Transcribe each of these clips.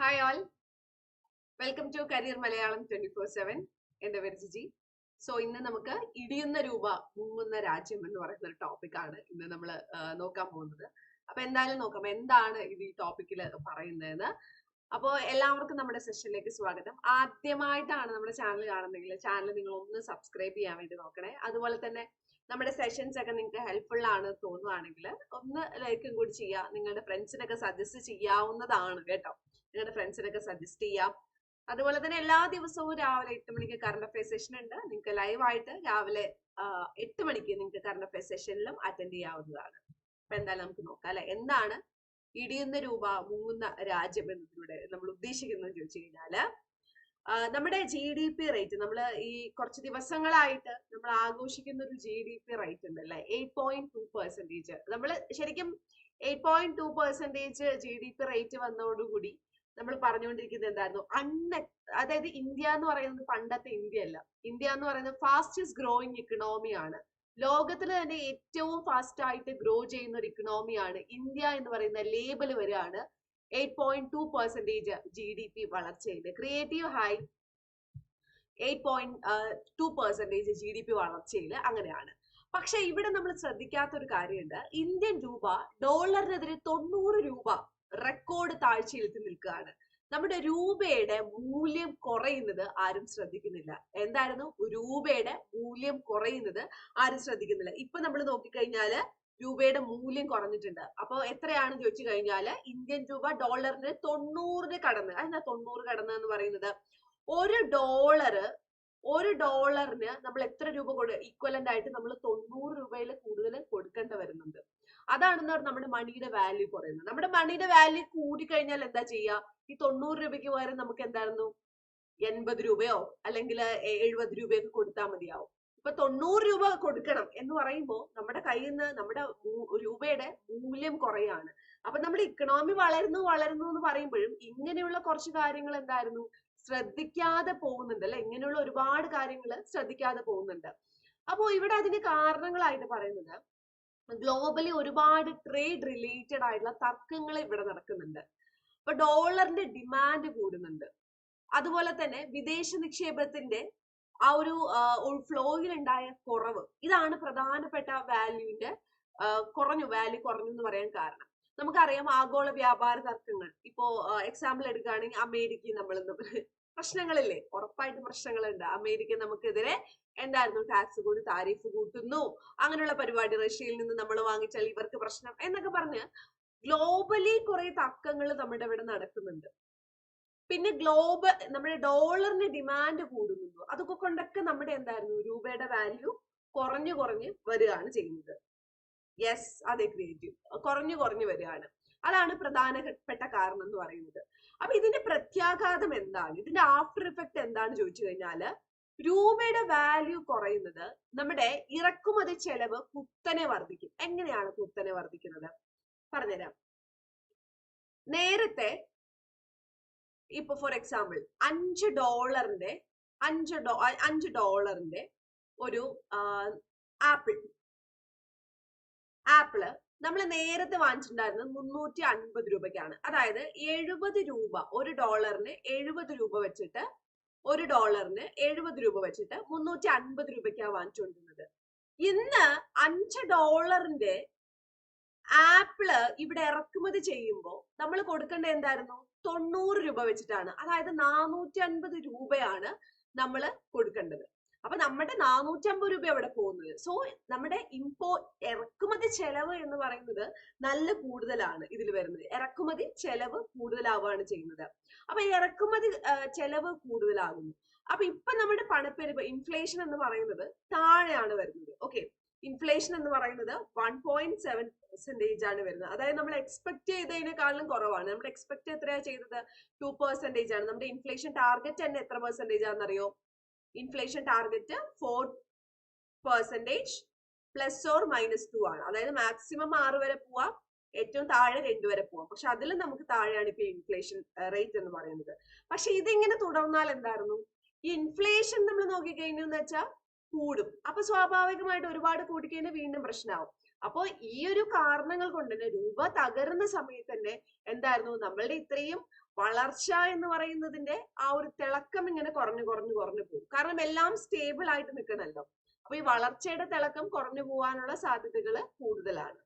Hi all welcome to career Malayalam twenty four seven എന്റെ പേര് Jiji. So ഇന്ന് നമുക്ക് ഇടിയുന്ന രൂപ മുങ്ങുന്ന രാജ്യം എന്ന് പറയുന്ന ഒരു ടോപ്പിക്കാണ് ഇന്ന് നമ്മൾ നോക്കാൻ പോകുന്നത്. അപ്പൊ എന്തായാലും നോക്കാം എന്താണ് ഇത് ഈ ടോപ്പിക്കിൽ പറയുന്നതെന്ന്. അപ്പോൾ എല്ലാവർക്കും നമ്മുടെ സെഷനിലേക്ക് സ്വാഗതം. ആദ്യമായിട്ടാണ് നമ്മുടെ ചാനൽ കാണുന്നെങ്കിൽ ചാനൽ നിങ്ങൾ ഒന്ന് സബ്സ്ക്രൈബ് ചെയ്യാൻ വേണ്ടി നോക്കണേ. അതുപോലെ തന്നെ നമ്മുടെ സെഷൻസ് ഒക്കെ നിങ്ങൾക്ക് ഹെൽപ്ഫുൾ ആണ് തോന്നുവാണെങ്കിൽ ഒന്ന് ലൈക്കും കൂടി ചെയ്യുക. നിങ്ങളുടെ ഫ്രണ്ട്സിനൊക്കെ സജസ്റ്റ് ചെയ്യാവുന്നതാണ് കേട്ടോ. നിങ്ങളുടെ ഫ്രണ്ട്സിനൊക്കെ സജസ്റ്റ് ചെയ്യാം. അതുപോലെ തന്നെ എല്ലാ ദിവസവും രാവിലെ എട്ട് മണിക്ക് കറണ്ട് അഫയർ സെഷൻ ഉണ്ട്. നിങ്ങൾക്ക് ലൈവായിട്ട് രാവിലെ എട്ട് മണിക്ക് നിങ്ങൾക്ക് കറണ്ട് അഫയർ സെഷനിലും അറ്റൻഡ് ചെയ്യാവുന്നതാണ്. അപ്പൊ എന്തായാലും നമുക്ക് നോക്കാം അല്ലെ? എന്താണ് ഇടിയുന്ന രൂപ മൂന്ന രാജ്യം എന്നതിലൂടെ നമ്മൾ ഉദ്ദേശിക്കുന്നത് ചോദിച്ചു കഴിഞ്ഞാൽ നമ്മുടെ ജി ഡി പി റേറ്റ് നമ്മൾ ഈ കുറച്ച് ദിവസങ്ങളായിട്ട് നമ്മൾ ആഘോഷിക്കുന്ന ഒരു ജി ഡി പി റേറ്റ് ഉണ്ട് അല്ലെ? എയ്റ്റ് പോയിന്റ് ടു പെർസെന്റേജ് നമ്മൾ ശരിക്കും eight point two percentage G D P rate വന്നതോടുകൂടി നമ്മൾ പറഞ്ഞുകൊണ്ടിരിക്കുന്നത് എന്തായിരുന്നു? അണ്ണ അതായത് ഇന്ത്യ എന്ന് പറയുന്നത് പണ്ടത്തെ ഇന്ത്യ അല്ല ഇന്ത്യ എന്ന് പറയുന്നത് ഫാസ്റ്റസ്റ്റ് ഗ്രോയിങ് ഇക്കണോമി ആണ്. ലോകത്തിൽ തന്നെ ഏറ്റവും ഫാസ്റ്റ് ആയിട്ട് ഗ്രോ ചെയ്യുന്ന ഒരു ഇക്കണോമിയാണ് ഇന്ത്യ എന്ന് പറയുന്ന ലേബൽ വരെയാണ് eight point two percentage G D P വളർച്ചയിൽ creative high eight point two percentage G D P വളർച്ചയിൽ അങ്ങനെയാണ്. പക്ഷെ ഇവിടെ നമ്മൾ ശ്രദ്ധിക്കാത്ത ഒരു കാര്യമുണ്ട്. ഇന്ത്യൻ രൂപ ഡോളറിനെതിരെ തൊണ്ണൂറ് രൂപ റെക്കോർഡ് താഴ്ചയിലെത്തി നിൽക്കുകയാണ്. നമ്മുടെ രൂപയുടെ മൂല്യം കുറയുന്നത് ആരും ശ്രദ്ധിക്കുന്നില്ല. എന്തായിരുന്നു? രൂപയുടെ മൂല്യം കുറയുന്നത് ആരും ശ്രദ്ധിക്കുന്നില്ല. ഇപ്പൊ നമ്മൾ നോക്കിക്കഴിഞ്ഞാൽ രൂപയുടെ മൂല്യം കുറഞ്ഞിട്ടുണ്ട്. അപ്പൊ എത്രയാണ് ചോദിച്ചു കഴിഞ്ഞാൽ ഇന്ത്യൻ രൂപ ഡോളറിന് തൊണ്ണൂറിന് കടന്ന് അതെന്താ തൊണ്ണൂറ് കടന്ന് എന്ന് പറയുന്നത്? ഒരു ഡോളറ് ഒരു ഡോളറിന് നമ്മൾ എത്ര രൂപ കൊടു ഈക്വലന്റ് ആയിട്ട് നമ്മൾ തൊണ്ണൂറ് രൂപയിൽ കൂടുതൽ കൊടുക്കേണ്ടി വരുന്നുണ്ട്. അതാണ് നമ്മുടെ മണിയുടെ വാല്യൂ കുറയുന്നത് നമ്മുടെ മണിയുടെ വാല്യൂ കൂടി കഴിഞ്ഞാൽ എന്താ ചെയ്യുക? ഈ തൊണ്ണൂറ് രൂപയ്ക്ക് പകരം നമുക്ക് എന്തായിരുന്നു? എൺപത് രൂപയോ അല്ലെങ്കിൽ എഴുപത് രൂപയൊക്കെ കൊടുത്താൽ മതിയാവും. ഇപ്പൊ തൊണ്ണൂറ് രൂപ കൊടുക്കണം എന്ന് പറയുമ്പോൾ നമ്മുടെ കയ്യിൽ നിന്ന് നമ്മുടെ രൂപയുടെ മൂല്യം കുറയാണ്. അപ്പൊ നമ്മൾ ഇക്കണോമി വളരുന്നു വളരുന്നു എന്ന് പറയുമ്പോഴും ഇങ്ങനെയുള്ള കുറച്ച് കാര്യങ്ങൾ എന്തായിരുന്നു? ശ്രദ്ധിക്കാതെ പോകുന്നുണ്ട് അല്ലെ? ഇങ്ങനെയുള്ള ഒരുപാട് കാര്യങ്ങൾ ശ്രദ്ധിക്കാതെ പോകുന്നുണ്ട്. അപ്പോൾ ഇവിടെ അതിന് കാരണങ്ങളായിട്ട് പറയുന്നത് ഗ്ലോബലി ഒരുപാട് ട്രേഡ് റിലേറ്റഡ് ആയിട്ടുള്ള തർക്കങ്ങൾ ഇവിടെ നടക്കുന്നുണ്ട്. അപ്പൊ ഡോളറിന്റെ ഡിമാൻഡ് കൂടുന്നുണ്ട്. അതുപോലെ തന്നെ വിദേശ നിക്ഷേപത്തിന്റെ ആ ഒരു ഫ്ലോയിൽ ഉണ്ടായ കുറവ്. ഇതാണ് പ്രധാനപ്പെട്ട വാല്യൂവിന്റെ കുറഞ്ഞു വാല്യൂ കുറഞ്ഞു എന്ന് പറയാൻ കാരണം. നമുക്കറിയാം ആഗോള വ്യാപാര തർക്കങ്ങൾ. ഇപ്പോ എക്സാമ്പിൾ എടുക്കുകയാണെങ്കിൽ അമേരിക്കയും നമ്മൾ പ്രശ്നങ്ങളില്ലേ? ഉറപ്പായിട്ടും പ്രശ്നങ്ങളുണ്ട്. അമേരിക്ക നമുക്കെതിരെ എന്തായിരുന്നു? ടാക്സ് കൂടി താരിഫ് കൂട്ടുന്നു. അങ്ങനെയുള്ള പരിപാടി റഷ്യയിൽ നിന്ന് നമ്മൾ വാങ്ങിച്ചാൽ ഇവർക്ക് പ്രശ്നം എന്നൊക്കെ പറഞ്ഞ് ഗ്ലോബലി കുറെ തർക്കങ്ങൾ നമ്മുടെ ഇവിടെ നടക്കുന്നുണ്ട്. പിന്നെ ഗ്ലോബൽ നമ്മുടെ ഡോളറിന് ഡിമാൻഡ് കൂടുന്നുണ്ടോ. അതൊക്കെ കൊണ്ടൊക്കെ നമ്മുടെ എന്തായിരുന്നു? രൂപയുടെ വാല്യൂ കുറഞ്ഞു കുറഞ്ഞ് വരികയാണ് ചെയ്യുന്നത്. യെസ് അതെ ക്രിയേറ്റീവ് കുറഞ്ഞു കുറഞ്ഞു വരികയാണ്. അതാണ് പ്രധാനപ്പെട്ട കാരണം എന്ന് പറയുന്നത്. അപ്പൊ ഇതിന്റെ പ്രത്യാഘാതം എന്താണ്? ഇതിന്റെ ആഫ്റ്റർ ഇഫക്റ്റ് എന്താണ് ചോദിച്ചു കഴിഞ്ഞാൽ? രൂപയുടെ വാല്യൂ കുറയുന്നത് നമ്മുടെ ഇറക്കുമതി ചെലവ് കുത്തനെ വർദ്ധിക്കും. എങ്ങനെയാണ് കുത്തനെ വർദ്ധിക്കുന്നത്? പറഞ്ഞുതരാം. നേരത്തെ ഇപ്പൊ ഫോർ എക്സാമ്പിൾ അഞ്ച് ഡോളറിന്റെ അഞ്ച് ഡോ അഞ്ച് ഡോളറിന്റെ ഒരു ആപ്പിൾ. ആപ്പിൾ നമ്മൾ നേരത്തെ വാങ്ങിച്ചിട്ടുണ്ടായിരുന്നത് മുന്നൂറ്റി അൻപത് രൂപയ്ക്കാണ്. അതായത് എഴുപത് രൂപ ഒരു ഡോളറിന് എഴുപത് രൂപ വെച്ചിട്ട് ഒരു ഡോളറിന് എഴുപത് രൂപ വെച്ചിട്ട് മുന്നൂറ്റി അൻപത് രൂപയ്ക്കാണ് വാങ്ങിച്ചുകൊണ്ടിരുന്നത്. ഇന്ന് അഞ്ച് ഡോളറിന്റെ ആപ്പിൾ ഇവിടെ ഇറക്കുമതി ചെയ്യുമ്പോൾ നമ്മൾ കൊടുക്കേണ്ട എന്തായിരുന്നു? തൊണ്ണൂറ് രൂപ വെച്ചിട്ടാണ്. അതായത് നാനൂറ്റി അൻപത് രൂപയാണ് നമ്മൾ കൊടുക്കേണ്ടത്. അപ്പൊ നമ്മുടെ നാനൂറ്റി അമ്പത് രൂപ അവിടെ പോകുന്നത്. സോ നമ്മുടെ ഇമ്പോ ഇറക്കുമതി ചെലവ് എന്ന് പറയുന്നത് നല്ല കൂടുതലാണ് ഇതിൽ വരുന്നത്. ഇറക്കുമതി ചെലവ് കൂടുതലാവുകയാണ് ചെയ്യുന്നത്. അപ്പൊ ഇറക്കുമതി ചെലവ് കൂടുതലാകുന്നു. അപ്പൊ ഇപ്പൊ നമ്മുടെ പണപ്പെരുപ്പ് ഇൻഫ്ലേഷൻ എന്ന് പറയുന്നത് താഴെയാണ് വരുന്നത്. ഓക്കെ ഇൻഫ്ലേഷൻ എന്ന് പറയുന്നത് വൺ പോയിന്റ് സെവൻ പെർസെന്റേജ് ആണ് വരുന്നത്. അതായത് നമ്മൾ എക്സ്പെക്ട് ചെയ്തതിനേക്കാളും കുറവാണ്. നമ്മൾ എക്സ്പെക്ട് എത്രയാണ് ചെയ്തത്? ടു പെർസെന്റേജ് ആണ്. നമ്മുടെ ഇൻഫ്ലേഷൻ ടാർഗറ്റ് തന്നെ എത്ര percentage ആണെന്നറിയോ? Inflation target four percentage plus or minus two ആണ്. അതായത് മാക്സിമം ആറ് വരെ പോവാം ഏറ്റവും താഴെ രണ്ടു വരെ പോവാം. പക്ഷെ അതിലും നമുക്ക് താഴെയാണ് ഇപ്പൊ ഇൻഫ്ലേഷൻ റേറ്റ് എന്ന് പറയുന്നത്. പക്ഷെ ഇതിങ്ങനെ തുടർന്നാൽ എന്തായിരുന്നു? ഈ ഇൻഫ്ലേഷൻ നമ്മൾ നോക്കിക്കഴിഞ്ഞു എന്ന് വെച്ചാൽ കൂടും. അപ്പൊ സ്വാഭാവികമായിട്ട് ഒരുപാട് കൂടിക്കഴിഞ്ഞാൽ വീണ്ടും പ്രശ്നമാവും അപ്പോൾ ഈ ഒരു കാരണങ്ങൾ കൊണ്ട് തന്നെ രൂപ തകരുന്ന സമയത്ത് തന്നെ എന്തായിരുന്നു? നമ്മളുടെ ഇത്രയും വളർച്ച എന്ന് പറയുന്നതിന്റെ ആ ഒരു തിളക്കം ഇങ്ങനെ കുറഞ്ഞു കുറഞ്ഞു കുറഞ്ഞു പോകും. കാരണം എല്ലാം സ്റ്റേബിൾ ആയിട്ട് നിൽക്കണല്ലോ. അപ്പൊ ഈ വളർച്ചയുടെ തിളക്കം കുറഞ്ഞു പോകാനുള്ള സാധ്യതകൾ കൂടുതലാണ്.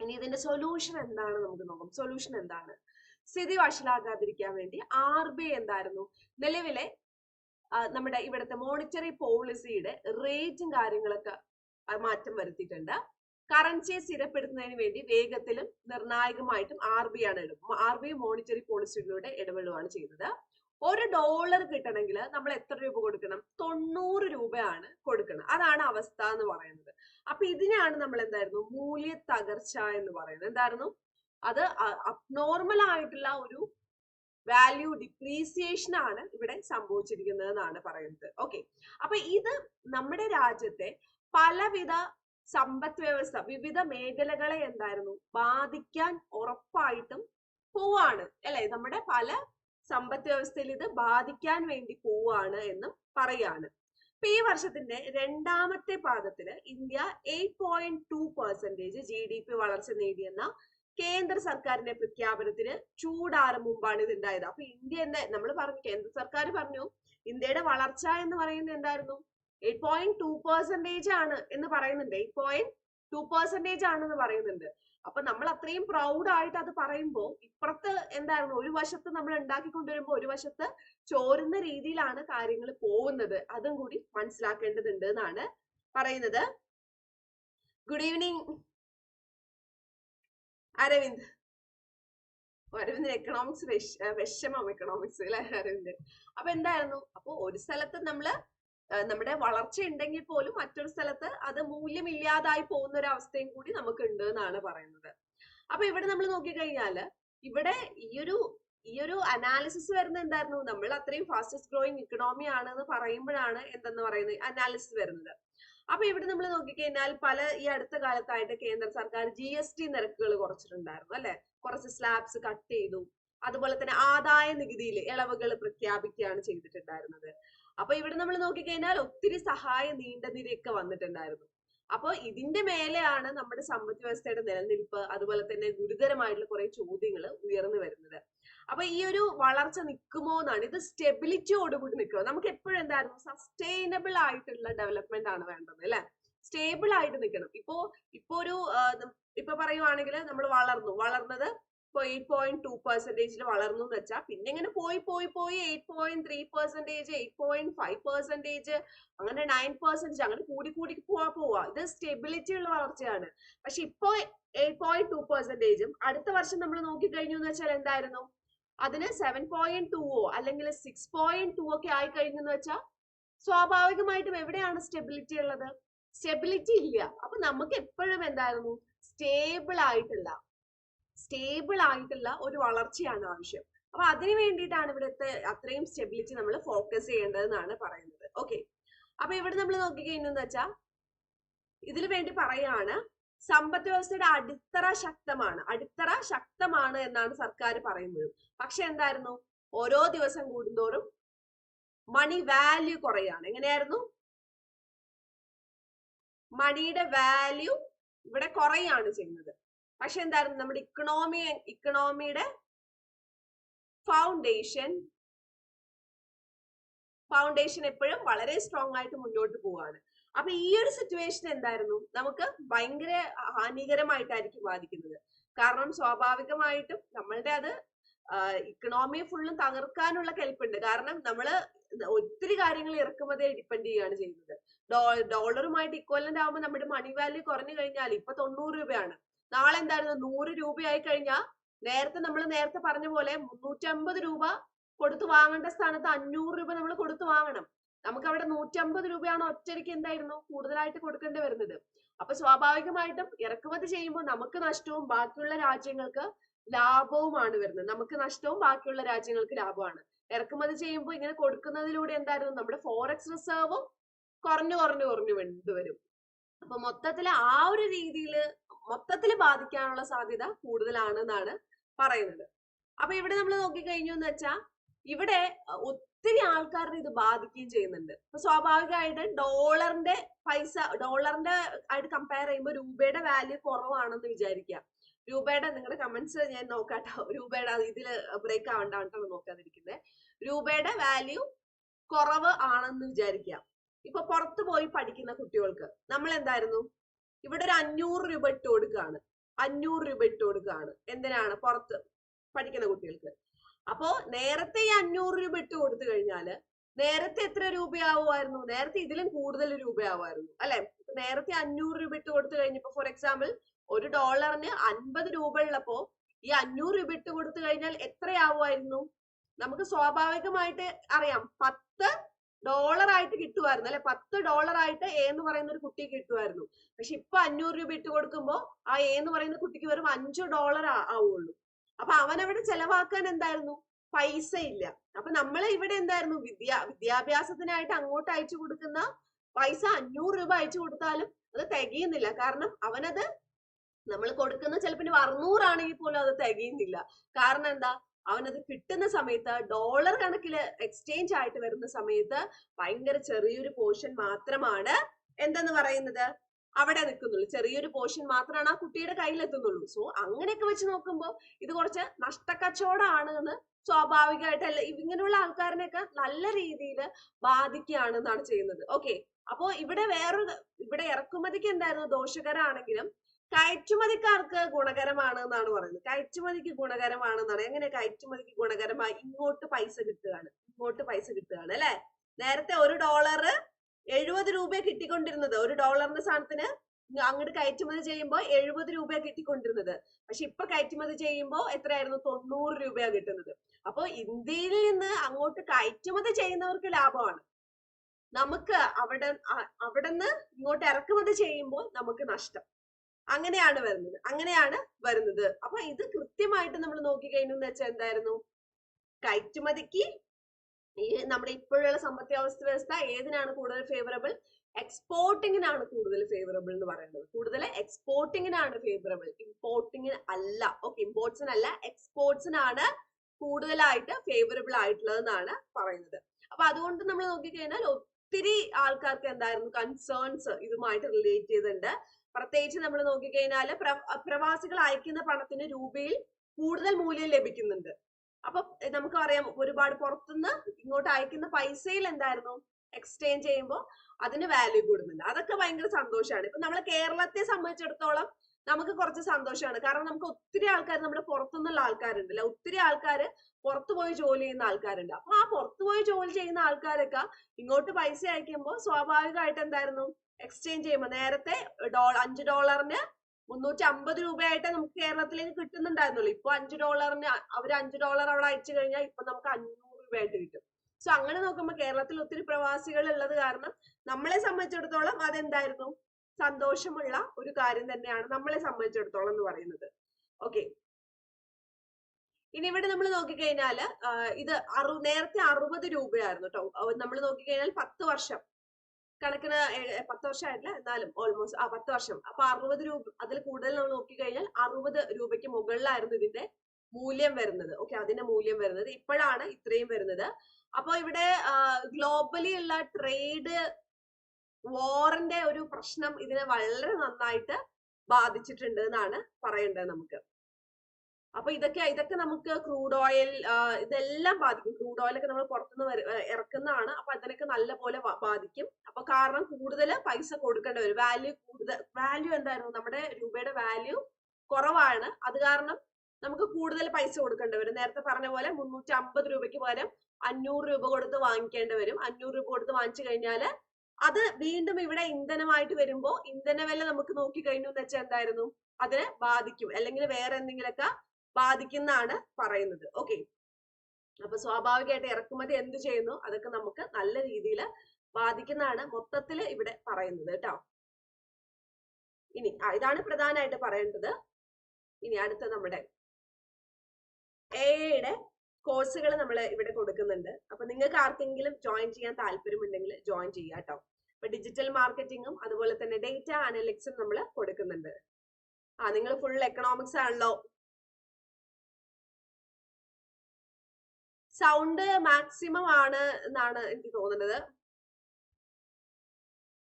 ഇനി ഇതിന്റെ സൊല്യൂഷൻ എന്താണ് നമുക്ക് നോക്കാം. സൊല്യൂഷൻ എന്താണ്? സ്ഥിതി വഷളാകാതിരിക്കാൻ വേണ്ടി ആർ ബി എന്തായിരുന്നു? നിലവിലെ നമ്മുടെ ഇവിടുത്തെ മോണിറ്ററി പോളിസിയുടെ റേറ്റും കാര്യങ്ങളൊക്കെ മാറ്റം വരുത്തിയിട്ടുണ്ട്. കറൻസിയെ സ്ഥിരപ്പെടുത്തുന്നതിന് വേണ്ടി വേഗത്തിലും നിർണായകമായിട്ടും ആർ ബി ആണ് ആർ ബി മോണിറ്ററി പോളിസിയിലൂടെ ഇടപെടുകയാണ് ചെയ്യുന്നത്. ഒരു ഡോളർ കിട്ടണമെങ്കിൽ നമ്മൾ എത്ര രൂപ കൊടുക്കണം? തൊണ്ണൂറ് രൂപയാണ് കൊടുക്കണം. അതാണ് അവസ്ഥ എന്ന് പറയുന്നത്. അപ്പൊ ഇതിനാണ് നമ്മൾ എന്തായിരുന്നു? മൂല്യ തകർച്ച എന്ന് പറയുന്നത്. എന്തായിരുന്നു? അത് അബ്നോർമൽ ആയിട്ടുള്ള ഒരു വാല്യൂ ഡിപ്രീസിയേഷൻ ആണ് ഇവിടെ സംഭവിച്ചിരിക്കുന്നത് എന്നാണ് പറയുന്നത്. ഓക്കെ അപ്പൊ ഇത് നമ്മുടെ രാജ്യത്തെ പലവിധ സമ്പദ് വ്യവസ്ഥ വിവിധ മേഖലകളെ എന്തായിരുന്നു? ബാധിക്കാൻ ഉറപ്പായിട്ടും പോവാണ്. അല്ലെ? നമ്മുടെ പല സമ്പദ് വ്യവസ്ഥയിൽ ഇത് ബാധിക്കാൻ വേണ്ടി പോവാണ് എന്നും പറയാണ്. അപ്പൊ ഈ വർഷത്തിന്റെ രണ്ടാമത്തെ പാദത്തിൽ India eight point two percentage G D P വളർച്ച നേടിയെന്ന കേന്ദ്ര സർക്കാരിന്റെ പ്രഖ്യാപനത്തിന് ചൂടാറും മുമ്പാണ് ഇത് ഉണ്ടായത് അപ്പൊ ഇന്ത്യ എന്താ നമ്മൾ പറഞ്ഞു കേന്ദ്ര സർക്കാർ പറഞ്ഞു ഇന്ത്യയുടെ വളർച്ച എന്ന് പറയുന്നത് എന്തായിരുന്നു? എയ്റ്റ് പോയിന്റ് ടു പെർസെന്റേജ് ആണ് എന്ന് പറയുന്നുണ്ട്. എയ്റ്റ് പോയിന്റ് ടു പെർസെന്റേജ് ആണെന്ന് പറയുന്നുണ്ട്. അപ്പൊ നമ്മൾ അത്രയും പ്രൗഡ് ആയിട്ട് അത് പറയുമ്പോൾ ഇപ്പുറത്ത് എന്തായിരുന്നു? ഒരു വശത്ത് നമ്മൾ ഉണ്ടാക്കി കൊണ്ടുവരുമ്പോൾ ഒരു വശത്ത് ചോരുന്ന രീതിയിലാണ് കാര്യങ്ങൾ പോകുന്നത്. അതും കൂടി മനസ്സിലാക്കേണ്ടതുണ്ട് എന്നാണ് പറയുന്നത്. Good evening Aravind. Aravind economics വിഷമം എക്കണോമിക്സ് അല്ലെ? അരവിന്ദ്. അപ്പൊ എന്തായിരുന്നു? അപ്പൊ ഒരു സ്ഥലത്ത് നമ്മൾ നമ്മുടെ വളർച്ച ഉണ്ടെങ്കിൽ പോലും മറ്റൊരു സ്ഥലത്ത് അത് മൂല്യമില്ലാതായി പോകുന്ന ഒരു അവസ്ഥയും കൂടി നമുക്ക് ഉണ്ട് എന്നാണ് പറയുന്നത്. അപ്പൊ ഇവിടെ നമ്മൾ നോക്കിക്കഴിഞ്ഞാൽ ഇവിടെ ഈയൊരു ഈ ഒരു അനാലിസിസ് വരുന്നത് എന്തായിരുന്നു? നമ്മൾ അത്രയും ഫാസ്റ്റസ്റ്റ് ഗ്രോയിങ് ഇക്കണോമി ആണെന്ന് പറയുമ്പോഴാണ് എന്തെന്ന് പറയുന്നത് അനാലിസിസ് വരുന്നത്. അപ്പൊ ഇവിടെ നമ്മൾ നോക്കിക്കഴിഞ്ഞാൽ പല ഈ അടുത്ത കാലത്തായിട്ട് കേന്ദ്ര സർക്കാർ ജി എസ് ടി നിരക്കുകൾ കുറച്ചിട്ടുണ്ടായിരുന്നു അല്ലെ? കുറച്ച് സ്ലാബ്സ് കട്ട് ചെയ്തു. അതുപോലെ തന്നെ ആദായ നികുതിയിൽ ഇളവുകൾ പ്രഖ്യാപിക്കുകയാണ് ചെയ്തിട്ടുണ്ടായിരുന്നത്. അപ്പൊ ഇവിടെ നമ്മൾ നോക്കിക്കഴിഞ്ഞാൽ ഒത്തിരി സഹായ നീണ്ട നിരയൊക്കെ വന്നിട്ടുണ്ടായിരുന്നു. അപ്പൊ ഇതിന്റെ മേലെയാണ് നമ്മുടെ സമ്പദ് വ്യവസ്ഥയുടെ നിലനിൽപ്പ് അതുപോലെ തന്നെ ഗുരുതരമായിട്ടുള്ള കുറെ ചോദ്യങ്ങൾ ഉയർന്നു വരുന്നത്. അപ്പൊ ഈ ഒരു വളർച്ച നിൽക്കുമോ എന്നാണ് ഇത് സ്റ്റെബിലിറ്റിയോടുകൂടി നിൽക്കുമോ? നമുക്ക് എപ്പോഴും എന്തായിരുന്നു? സസ്റ്റൈനബിൾ ആയിട്ടുള്ള ഡെവലപ്മെന്റ് ആണ് വേണ്ടത് അല്ലെ? സ്റ്റേബിൾ ആയിട്ട് നിൽക്കണം. ഇപ്പോ ഇപ്പോ ഒരു ഇപ്പൊ പറയുവാണെങ്കിൽ നമ്മൾ വളർന്നു. വളർന്നത് എയ്റ്റ് പോയിന്റ് ടു പെർസെന്റേജിൽ വളർന്നു എന്ന് വെച്ചാൽ പിന്നെ ഇങ്ങനെ പോയി പോയി പോയി eight point three percentage eight point five percentage അങ്ങനെ നയൻ പെർസെന്റേജ് അങ്ങനെ കൂടി കൂടി പോവാ പോവാ. ഇത് സ്റ്റെബിലിറ്റി ഉള്ള വളർച്ചയാണ്. പക്ഷെ ഇപ്പോ എയ്റ്റ് പോയിന്റ് ടു പെർസെന്റേജും അടുത്ത വർഷം നമ്മൾ നോക്കിക്കഴിഞ്ഞു എന്ന് വെച്ചാൽ എന്തായിരുന്നു? അതിന് സെവൻ പോയിന്റ് ടുവോ അല്ലെങ്കിൽ സിക്സ് പോയിന്റ് ടു ഒക്കെ ആയി കഴിഞ്ഞു എന്ന് വെച്ചാൽ സ്വാഭാവികമായിട്ടും എവിടെയാണ് സ്റ്റെബിലിറ്റി ഉള്ളത്? സ്റ്റെബിലിറ്റി ഇല്ല. അപ്പൊ നമുക്ക് എപ്പോഴും എന്തായിരുന്നു? സ്റ്റേബിൾ ആയിട്ടുള്ള സ്റ്റേബിൾ ആയിട്ടുള്ള ഒരു വളർച്ചയാണ് ആവശ്യം. അപ്പൊ അതിന് വേണ്ടിയിട്ടാണ് ഇവിടുത്തെ അത്രയും സ്റ്റെബിലിറ്റി നമ്മൾ ഫോക്കസ് ചെയ്യേണ്ടതെന്നാണ് പറയുന്നത്. ഓക്കെ അപ്പൊ ഇവിടെ നമ്മൾ നോക്കിക്കഴിഞ്ഞെന്ന് വെച്ചാൽ ഇതിനു വേണ്ടി പറയാണ് സമ്പദ് വ്യവസ്ഥയുടെ അടിത്തറ ശക്തമാണ്. അടിത്തറ ശക്തമാണ് എന്നാണ് സർക്കാർ പറയുന്നത്. പക്ഷെ എന്തായിരുന്നു? ഓരോ ദിവസം കൂടുന്തോറും മണി വാല്യൂ കുറയാണ്. എങ്ങനെയായിരുന്നു? മണിയുടെ വാല്യൂ ഇവിടെ കുറയാണ് ചെയ്യുന്നത്. പക്ഷെ എന്തായിരുന്നു? നമ്മുടെ ഇക്കണോമി ഇക്കണോമിയുടെ ഫൗണ്ടേഷൻ ഫൗണ്ടേഷൻ എപ്പോഴും വളരെ സ്ട്രോങ് ആയിട്ട് മുന്നോട്ട് പോവാണ് അപ്പൊ ഈ ഒരു സിറ്റുവേഷൻ എന്തായിരുന്നു? നമുക്ക് ഭയങ്കര ഹാനികരമായിട്ടായിരിക്കും ബാധിക്കുന്നത്. കാരണം സ്വാഭാവികമായിട്ടും നമ്മളുടെ അത് ഇക്കണോമി ഫുള്ളും തകർക്കാനുള്ള കെൽപ്പുണ്ട്. കാരണം നമ്മൾ ഒത്തിരി കാര്യങ്ങൾ ഇറക്കുമതി ഡിപ്പെൻഡ് ചെയ്യുകയാണ് ചെയ്യുന്നത്. ഡോളറുമായിട്ട് ഇക്വലന്റ് ആവുമ്പോൾ നമ്മുടെ മണി വാല്യൂ കുറഞ്ഞു കഴിഞ്ഞാൽ ഇപ്പൊ തൊണ്ണൂറ് രൂപയാണ്. നാളെ എന്തായിരുന്നു? നൂറ് രൂപയായി കഴിഞ്ഞാൽ നേരത്തെ നമ്മൾ നേരത്തെ പറഞ്ഞ പോലെ മുന്നൂറ്റമ്പത് രൂപ കൊടുത്തു വാങ്ങേണ്ട സ്ഥാനത്ത് അഞ്ഞൂറ് രൂപ നമ്മൾ കൊടുത്തു വാങ്ങണം. നമുക്ക് അവിടെ നൂറ്റമ്പത് രൂപയാണ് ഒറ്റയ്ക്ക് എന്തായിരുന്നു? കൂടുതലായിട്ട് കൊടുക്കേണ്ടി വരുന്നത്. അപ്പൊ സ്വാഭാവികമായിട്ടും ഇറക്കുമതി ചെയ്യുമ്പോൾ നമുക്ക് നഷ്ടവും ബാക്കിയുള്ള രാജ്യങ്ങൾക്ക് ലാഭവുമാണ് വരുന്നത്. നമുക്ക് നഷ്ടവും ബാക്കിയുള്ള രാജ്യങ്ങൾക്ക് ലാഭമാണ്. ഇറക്കുമതി ചെയ്യുമ്പോൾ ഇങ്ങനെ കൊടുക്കുന്നതിലൂടെ എന്തായിരുന്നു? നമ്മുടെ ഫോറക്സ് റിസർവും കുറഞ്ഞു കുറഞ്ഞു കുറഞ്ഞു വേണ്ടി വരും അപ്പൊ മൊത്തത്തിൽ ആ ഒരു രീതിയിൽ മൊത്തത്തിൽ ബാധിക്കാനുള്ള സാധ്യത കൂടുതലാണ് എന്നാണ് പറയുന്നത്. അപ്പൊ ഇവിടെ നമ്മൾ നോക്കിക്കഴിഞ്ഞു എന്ന് വെച്ചാൽ ഇവിടെ ഒത്തിരി ആൾക്കാരുടെ ഇത് ബാധിക്കുകയും ചെയ്യുന്നുണ്ട്. അപ്പൊ സ്വാഭാവികമായിട്ട് ഡോളറിന്റെ പൈസ ഡോളറിന്റെ ആയിട്ട് കമ്പയർ ചെയ്യുമ്പോൾ രൂപയുടെ വാല്യൂ കുറവാണെന്ന് വിചാരിക്കുക. രൂപയുടെ നിങ്ങളുടെ കമന്റ്സ് ഞാൻ നോക്കാട്ടോ. രൂപയുടെ ഇതിൽ ബ്രേക്ക് ആവണ്ടാണ് നോക്കാതിരിക്കുന്നത് രൂപയുടെ വാല്യൂ കുറവ് ആണെന്ന് വിചാരിക്കാം ഇപ്പൊ പുറത്തു പോയി പഠിക്കുന്ന കുട്ടികൾക്ക് നമ്മൾ എന്തായിരുന്നു ഇവിടെ ഒരു അഞ്ഞൂറ് രൂപ ഇട്ട് കൊടുക്കുകയാണ്. അഞ്ഞൂറ് രൂപ ഇട്ട് കൊടുക്കുകയാണ്. എന്തിനാണ്? പുറത്ത് പഠിക്കുന്ന കുട്ടികൾക്ക്. അപ്പോ നേരത്തെ ഈ അഞ്ഞൂറ് രൂപ ഇട്ട് കൊടുത്തു കഴിഞ്ഞാൽ നേരത്തെ എത്ര രൂപയാവുമായിരുന്നു? നേരത്തെ ഇതിലും കൂടുതൽ രൂപയാവുമായിരുന്നു. അല്ലെ? നേരത്തെ അഞ്ഞൂറ് രൂപ ഇട്ട് കൊടുത്തു കഴിഞ്ഞപ്പോ ഫോർ എക്സാമ്പിൾ ഒരു ഡോളറിന് അൻപത് രൂപ ഉള്ളപ്പോ ഈ അഞ്ഞൂറ് രൂപ ഇട്ട് കൊടുത്തു കഴിഞ്ഞാൽ എത്രയാവുമായിരുന്നു? നമുക്ക് സ്വാഭാവികമായിട്ട് അറിയാം. പത്ത് ഡോളർ ആയിട്ട് കിട്ടുമായിരുന്നു അല്ലെ? പത്ത് ഡോളർ ആയിട്ട് എ എന്ന് പറയുന്ന ഒരു കുട്ടിക്ക് കിട്ടുമായിരുന്നു പക്ഷെ ഇപ്പൊ അഞ്ഞൂറ് രൂപ ഇട്ട് കൊടുക്കുമ്പോൾ ആ എ എന്ന് പറയുന്ന കുട്ടിക്ക് വെറും അഞ്ചു ഡോളർ ആവുള്ളൂ. അപ്പൊ അവനവിടെ ചെലവാക്കാൻ എന്തായിരുന്നു? പൈസ ഇല്ല അപ്പൊ നമ്മൾ ഇവിടെ എന്തായിരുന്നു? വിദ്യാ വിദ്യാഭ്യാസത്തിനായിട്ട് അങ്ങോട്ട് അയച്ചു കൊടുക്കുന്ന പൈസ അഞ്ഞൂറ് രൂപ അയച്ചു കൊടുത്താലും അത് തികയുന്നില്ല. കാരണം അവനത് നമ്മൾ കൊടുക്കുന്ന ചിലപ്പോൾ അറുന്നൂറാണെങ്കിൽ പോലും അത് തികയുന്നില്ല. കാരണം എന്താ? അവനത് കിട്ടുന്ന സമയത്ത് ഡോളർ കണക്കിൽ എക്സ്ചേഞ്ച് ആയിട്ട് വരുന്ന സമയത്ത് ഭയങ്കര ചെറിയൊരു പോർഷൻ മാത്രമാണ് എന്തെന്ന് പറയുന്നത്? അവിടെ നിൽക്കുന്നുള്ളൂ. ചെറിയൊരു പോർഷൻ മാത്രമാണ് ആ കുട്ടിയുടെ കയ്യിൽ എത്തുന്നുള്ളൂ സോ അങ്ങനെയൊക്കെ വെച്ച് നോക്കുമ്പോൾ ഇത് കുറച്ച് നഷ്ടക്കച്ചവടമാണ് എന്ന് സ്വാഭാവികമായിട്ട് ഇങ്ങനെയുള്ള ആൾക്കാരനെയൊക്കെ നല്ല രീതിയിൽ ബാധിക്കുകയാണ് എന്നാണ് ചെയ്യുന്നത്. ഓക്കെ അപ്പോ ഇവിടെ വേറൊരു ഇവിടെ ഇറക്കുമതിക്ക് എന്തായിരുന്നു? ദോഷകരമാണെങ്കിലും കയറ്റുമതിക്കാർക്ക് ഗുണകരമാണ് എന്നാണ് പറയുന്നത്. കയറ്റുമതിക്ക് ഗുണകരമാണ് എന്നാണ്. എങ്ങനെ കയറ്റുമതിക്ക് ഗുണകരമായി ഇങ്ങോട്ട് പൈസ കിട്ടുകയാണ്? ഇങ്ങോട്ട് പൈസ കിട്ടുകയാണ് അല്ലെ? നേരത്തെ ഒരു ഡോളർ എഴുപത് രൂപ കിട്ടിക്കൊണ്ടിരുന്നത്. ഒരു ഡോളറിന്റെ സാധനത്തിന് അങ്ങോട്ട് കയറ്റുമതി ചെയ്യുമ്പോൾ എഴുപത് രൂപ കിട്ടിക്കൊണ്ടിരുന്നത്. പക്ഷെ ഇപ്പൊ കയറ്റുമതി ചെയ്യുമ്പോൾ എത്രയായിരുന്നു? തൊണ്ണൂറ് രൂപയാണ് കിട്ടുന്നത്. അപ്പൊ ഇന്ത്യയിൽ നിന്ന് അങ്ങോട്ട് കയറ്റുമതി ചെയ്യുന്നവർക്ക് ലാഭമാണ്. നമുക്ക് അവിടെ അവിടെ നിന്ന് ഇങ്ങോട്ട് ഇറക്കുമതി ചെയ്യുമ്പോൾ നമുക്ക് നഷ്ടം. അങ്ങനെയാണ് വരുന്നത്. അങ്ങനെയാണ് വരുന്നത്. അപ്പൊ ഇത് കൃത്യമായിട്ട് നമ്മൾ നോക്കിക്കഴിഞ്ഞു എന്ന് വെച്ചാൽ എന്തായിരുന്നു? കയറ്റുമതിക്ക് ഈ നമ്മുടെ ഇപ്പോഴുള്ള സമ്പത്ത് വ്യവസ്ഥ വ്യവസ്ഥ ഏതിനാണ് കൂടുതൽ ഫേവറബിൾ എക്സ്പോർട്ടിങ്ങിനാണ് കൂടുതൽ ഫേവറബിൾ എന്ന് പറയുന്നത്. കൂടുതൽ എക്സ്പോർട്ടിങ്ങിനാണ് ഫേവറബിൾ ഇമ്പോർട്ടിങ്ങിന് അല്ല. ഓക്കെ ഇമ്പോർട്ട്സിനല്ല എക്സ്പോർട്സിനാണ് കൂടുതലായിട്ട് ഫേവറബിൾ ആയിട്ടുള്ളതെന്നാണ് പറയുന്നത്. അപ്പൊ അതുകൊണ്ട് നമ്മൾ നോക്കിക്കഴിഞ്ഞാൽ ഒത്തിരി ആൾക്കാർക്ക് എന്തായിരുന്നു? കൺസേൺസ് ഇതുമായിട്ട് റിലേറ്റ് ചെയ്തിട്ടുണ്ട്. പ്രത്യേകിച്ച് നമ്മൾ നോക്കിക്കഴിഞ്ഞാൽ പ്രവാസികൾ അയക്കുന്ന പണത്തിന് രൂപയിൽ കൂടുതൽ മൂല്യം ലഭിക്കുന്നുണ്ട്. അപ്പൊ നമുക്ക് അറിയാം ഒരുപാട് പുറത്തുനിന്ന് ഇങ്ങോട്ട് അയക്കുന്ന പൈസയിൽ എന്തായിരുന്നു? എക്സ്ചേഞ്ച് ചെയ്യുമ്പോൾ അതിന് വാല്യൂ കൂടുന്നുണ്ട്. അതൊക്കെ ഭയങ്കര സന്തോഷമാണ്. ഇപ്പൊ നമ്മളെ കേരളത്തെ സംബന്ധിച്ചിടത്തോളം നമുക്ക് കുറച്ച് സന്തോഷമാണ്. കാരണം നമുക്ക് ഒത്തിരി ആൾക്കാർ നമ്മുടെ പുറത്തുനിന്നുള്ള ആൾക്കാരുണ്ടല്ലോ? ഒത്തിരി ആൾക്കാർ പുറത്തു പോയി ജോലി ചെയ്യുന്ന ആൾക്കാരുണ്ട്. അപ്പൊ ആ പുറത്തു പോയി ജോലി ചെയ്യുന്ന ആൾക്കാരൊക്കെ ഇങ്ങോട്ട് പൈസ അയക്കുമ്പോൾ സ്വാഭാവികമായിട്ട് എന്തായിരുന്നു? എക്സ്ചേഞ്ച് ചെയ്യുമ്പോൾ നേരത്തെ ഡോളർ അഞ്ച് ഡോളറിന് മുന്നൂറ്റി അമ്പത് രൂപയായിട്ട് നമുക്ക് കേരളത്തിലേക്ക് കിട്ടുന്നുണ്ടായിരുന്നുള്ളൂ. ഇപ്പൊ അഞ്ച് ഡോളറിന് അവർ അഞ്ച് ഡോളർ അവിടെ അയച്ചു കഴിഞ്ഞാൽ ഇപ്പൊ നമുക്ക് അഞ്ഞൂറ് രൂപയായിട്ട് കിട്ടും. സോ അങ്ങനെ നോക്കുമ്പോൾ കേരളത്തിൽ ഒത്തിരി പ്രവാസികൾ ഉള്ളത് കാരണം നമ്മളെ സംബന്ധിച്ചിടത്തോളം അതെന്തായിരുന്നു? സന്തോഷമുള്ള ഒരു കാര്യം തന്നെയാണ് നമ്മളെ സംബന്ധിച്ചിടത്തോളം എന്ന് പറയുന്നത്. ഓക്കെ ഇനി ഇവിടെ നമ്മൾ നോക്കിക്കഴിഞ്ഞാൽ ഇത് അറു നേരത്തെ അറുപത് രൂപയായിരുന്നു കേട്ടോ നമ്മൾ നോക്കിക്കഴിഞ്ഞാൽ പത്ത് വർഷം. കണക്കിന് പത്ത് വർഷമായിട്ടില്ല എന്നാലും ഓൾമോസ്റ്റ് ആ പത്ത് വർഷം. അപ്പൊ അറുപത് രൂപ അതിൽ കൂടുതൽ നമ്മൾ നോക്കിക്കഴിഞ്ഞാൽ അറുപത് രൂപയ്ക്ക് മുകളിലായിരുന്നു ഇതിന്റെ മൂല്യം വരുന്നത്. ഓക്കെ അതിന്റെ മൂല്യം വരുന്നത്. ഇപ്പോഴാണ് ഇത്രയും വരുന്നത്. അപ്പൊ ഇവിടെ ഗ്ലോബലി ഉള്ള ട്രേഡ് വാറിന്റെ ഒരു പ്രശ്നം ഇതിനെ വളരെ നന്നായിട്ട് ബാധിച്ചിട്ടുണ്ട് എന്നാണ് പറയേണ്ടത് നമുക്ക്. അപ്പൊ ഇതൊക്കെ ഇതൊക്കെ നമുക്ക് ക്രൂഡ് ഓയിൽ ഇതെല്ലാം ബാധിക്കും. ക്രൂഡ് ഓയിലൊക്കെ നമ്മൾ പുറത്തുനിന്ന് ഇറക്കുന്നതാണ്. അപ്പൊ അതിനൊക്കെ നല്ല പോലെ ബാധിക്കും. അപ്പൊ കാരണം കൂടുതൽ പൈസ കൊടുക്കേണ്ടി വരും. വാല്യൂ കൂടുതൽ വാല്യൂ എന്തായിരുന്നു? നമ്മുടെ രൂപയുടെ വാല്യൂ കുറവാണ്. അത് കാരണം നമുക്ക് കൂടുതൽ പൈസ കൊടുക്കേണ്ടി വരും. നേരത്തെ പറഞ്ഞ പോലെ മുന്നൂറ്റി അമ്പത് രൂപയ്ക്ക് പകരം അഞ്ഞൂറ് രൂപ കൊടുത്ത് വാങ്ങിക്കേണ്ടി വരും. അഞ്ഞൂറ് രൂപ കൊടുത്ത് വാങ്ങിച്ചു കഴിഞ്ഞാൽ അത് വീണ്ടും ഇവിടെ ഇന്ധനമായിട്ട് വരുമ്പോ ഇന്ധന വില നമുക്ക് നോക്കി കഴിഞ്ഞു എന്ന് വെച്ചാൽ എന്തായിരുന്നു? അതിനെ ബാധിക്കും. അല്ലെങ്കിൽ വേറെ എന്തെങ്കിലുമൊക്കെ ബാധിക്കുന്നതാണ് പറയുന്നത്. ഓക്കെ അപ്പൊ സ്വാഭാവികമായിട്ട് ഇറക്കുമതി എന്ത് ചെയ്യുന്നു? അതൊക്കെ നമുക്ക് നല്ല രീതിയിൽ ബാധിക്കുന്നതാണ് മൊത്തത്തിൽ ഇവിടെ പറയുന്നത് കേട്ടോ. ഇനി ഇതാണ് പ്രധാനമായിട്ട് പറയേണ്ടത്. ഇനി അടുത്ത നമ്മുടെ എ എയുടെ കോഴ്സുകൾ നമ്മൾ ഇവിടെ കൊടുക്കുന്നുണ്ട്. അപ്പൊ നിങ്ങൾക്ക് ആർക്കെങ്കിലും ജോയിൻ ചെയ്യാൻ താല്പര്യമുണ്ടെങ്കിൽ ജോയിൻ ചെയ്യാം കേട്ടോ. ഇപ്പൊ ഡിജിറ്റൽ മാർക്കറ്റിങ്ങും അതുപോലെ തന്നെ ഡേറ്റ അനലിറ്റിക്സും നമ്മൾ കൊടുക്കുന്നുണ്ട്. ആ നിങ്ങൾ ഫുൾ എക്കണോമിക്സ് ആണല്ലോ. സൗണ്ട് മാക്സിമം ആണ് എന്നാണ് എനിക്ക് തോന്നുന്നത്.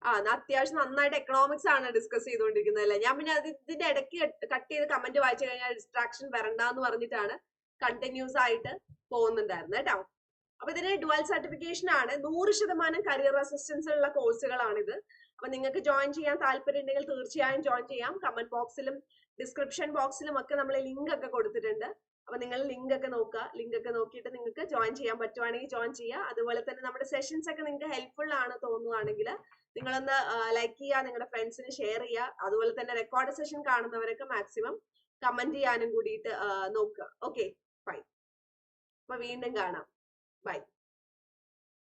ആ അത്യാവശ്യം നന്നായിട്ട് എക്കണോമിക്സ് ആണ് ഡിസ്കസ് ചെയ്തുകൊണ്ടിരിക്കുന്നത് അല്ലേ ഞാൻ പിന്നെ ഇതിന്റെ ഇടയ്ക്ക് കട്ട് ചെയ്ത് കമന്റ് വായിച്ചു കഴിഞ്ഞാൽ ഡിസ്ട്രാക്ഷൻ വരണ്ടെന്ന് പറഞ്ഞിട്ടാണ് കണ്ടിന്യൂസ് ആയിട്ട് പോകുന്നുണ്ടായിരുന്നത് കേട്ടോ. അപ്പൊ ഇതിന് ഡുവൽ സർട്ടിഫിക്കേഷൻ ആണ്. നൂറ് ശതമാനം കരിയർ അസിസ്റ്റൻസ് ഉള്ള കോഴ്സുകളാണിത് അപ്പൊ നിങ്ങൾക്ക് ജോയിൻ ചെയ്യാൻ താല്പര്യം ഉണ്ടെങ്കിൽ തീർച്ചയായും ജോയിൻ ചെയ്യാം. കമന്റ് ബോക്സിലും ഡിസ്ക്രിപ്ഷൻ ബോക്സിലും ഒക്കെ നമ്മൾ ലിങ്ക് ഒക്കെ കൊടുത്തിട്ടുണ്ട്. അപ്പൊ നിങ്ങൾ ലിങ്ക് ഒക്കെ നോക്കുക. ലിങ്ക് ഒക്കെ നോക്കിയിട്ട് നിങ്ങൾക്ക് ജോയിൻ ചെയ്യാൻ പറ്റുവാണെങ്കിൽ ജോയിൻ ചെയ്യുക. അതുപോലെ തന്നെ നമ്മുടെ സെഷൻസ് ഒക്കെ നിങ്ങൾക്ക് ഹെൽപ്ഫുൾ ആണ് തോന്നുവാണെങ്കിൽ നിങ്ങളൊന്ന് ലൈക്ക് ചെയ്യുക നിങ്ങളുടെ ഫ്രണ്ട്സിന് ഷെയർ ചെയ്യുക. അതുപോലെ തന്നെ റെക്കോർഡ് സെഷൻ കാണുന്നവരൊക്കെ മാക്സിമം കമന്റ് ചെയ്യാനും കൂടിയിട്ട് നോക്കുക. ഓക്കെ ബൈ അപ്പൊ വീണ്ടും കാണാം. ബൈ